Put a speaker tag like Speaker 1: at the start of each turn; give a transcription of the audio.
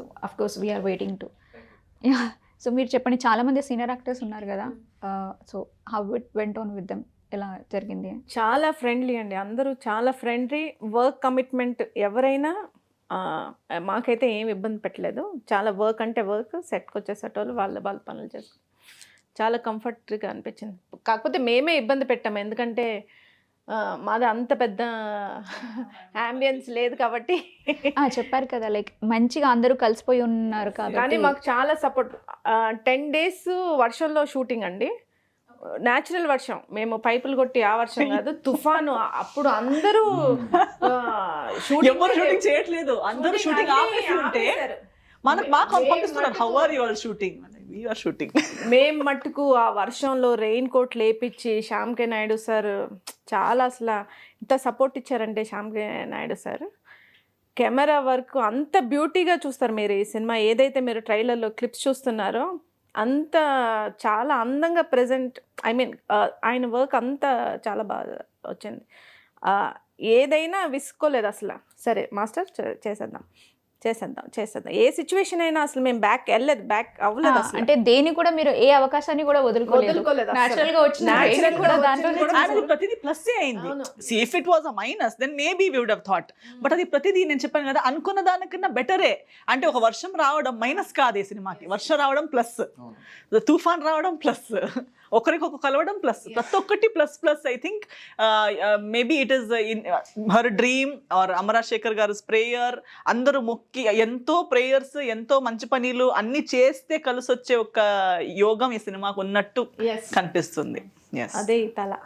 Speaker 1: So of course we're waiting to yeah so మీరు చెప్పండి చాలా మంది సీనియర్ యాక్టర్స్ ఉన్నారు కదా. So how it went on with them ఎలా జరిగింది?
Speaker 2: చాలా ఫ్రెండ్లీ అండి. అందరూ చాలా ఫ్రెండ్లీ వర్క్ కమిట్మెంట్ ఎవరైనా మాకైతే ఏం ఇబ్బంది పెట్టలేదు. చాలా వర్క్ అంటే వర్క్ సెట్కి వచ్చేసేటోళ్ళు వాళ్ళ వాళ్ళ పనులు చేసుకుని చాలా కంఫర్ట్గా అనిపించింది. కాకపోతే మేమే ఇబ్బంది పెట్టాము. ఎందుకంటే మాది అంత పెద్ద అంబియన్స్ లేదు కాబట్టి.
Speaker 1: ఆ, చెప్పారు కదా లైక్ మంచిగా అందరూ కలిసిపోయి ఉన్నారు
Speaker 2: కానీ మాకు చాలా సపోర్ట్ టెన్ డేస్ వర్షంలో షూటింగ్ అండి. న్యాచురల్ వర్షం. మేము పైపులు కొట్టి ఆ వర్షం కాదు తుఫాను. అప్పుడు అందరూ
Speaker 3: షూటింగ్ చేయట్లేదు. అందరూ షూటింగ్ ఆపేసి ఉంటే. మనకు మాకు పంపిస్తున్నారు how are your shooting we are shooting
Speaker 2: మేం మట్టుకు ఆ వర్షంలో రెయిన్ కోట్ లేపించి శ్యామ్కే నాయుడు సార్ చాలా అసలు ఇంత సపోర్ట్ ఇచ్చారంటే Shyam K Naidu sir camera work అంత బ్యూటీగా చూస్తారు మీరు ఈ సినిమా. ఏదైతే మీరు ట్రైలర్లో క్లిప్స్ చూస్తున్నారో అంత చాలా అందంగా ప్రజెంట్ ఐ మీన్ ఆయన వర్క్ అంతా చాలా బాగా వచ్చింది. ఏదైనా విసుకోలేదు అసలు. సరే మాస్టర్ చే- చేసేద్దాం. చేసేద్దాం చేసేద్దాం. ఏ సిచ్యువేషన్ అయినా అసలు మేము బ్యాక్ వెళ్ళలేదు బ్యాక్ అవ్వలేదు అసలు.
Speaker 1: అంటే దేని కూడా మీరు ఏ అవకాశాన్ని కూడా వదులుకోలేదు. నాచురల్గా వచ్చిన కూడా
Speaker 3: ప్రతిదీ ప్లస్ అయింది. See if it was a minus then maybe we would have thought but అది ప్రతిదీ నేను చెప్పాను కదా అనుకున్న దానికన్నా బెటరే అంటే ఒక వర్షం రావడం మైనస్ కాదు ఈ సినిమాకి వర్షం రావడం ప్లస్ తుఫాన్ రావడం ప్లస్ ఒకరికొక కలవడం ప్లస్ ప్రతి ఒక్కటి plus plus I think maybe it is in her dream or Amarasekhar గారు ప్రేయర్ అందరూ మొక్కి ఎంతో ప్రేయర్స్ ఎంతో మంచి పనులు అన్ని చేస్తే కలిసి వచ్చే ఒక యోగం ఈ సినిమాకు ఉన్నట్టు. కనిపిస్తుంది.
Speaker 2: అదే తల.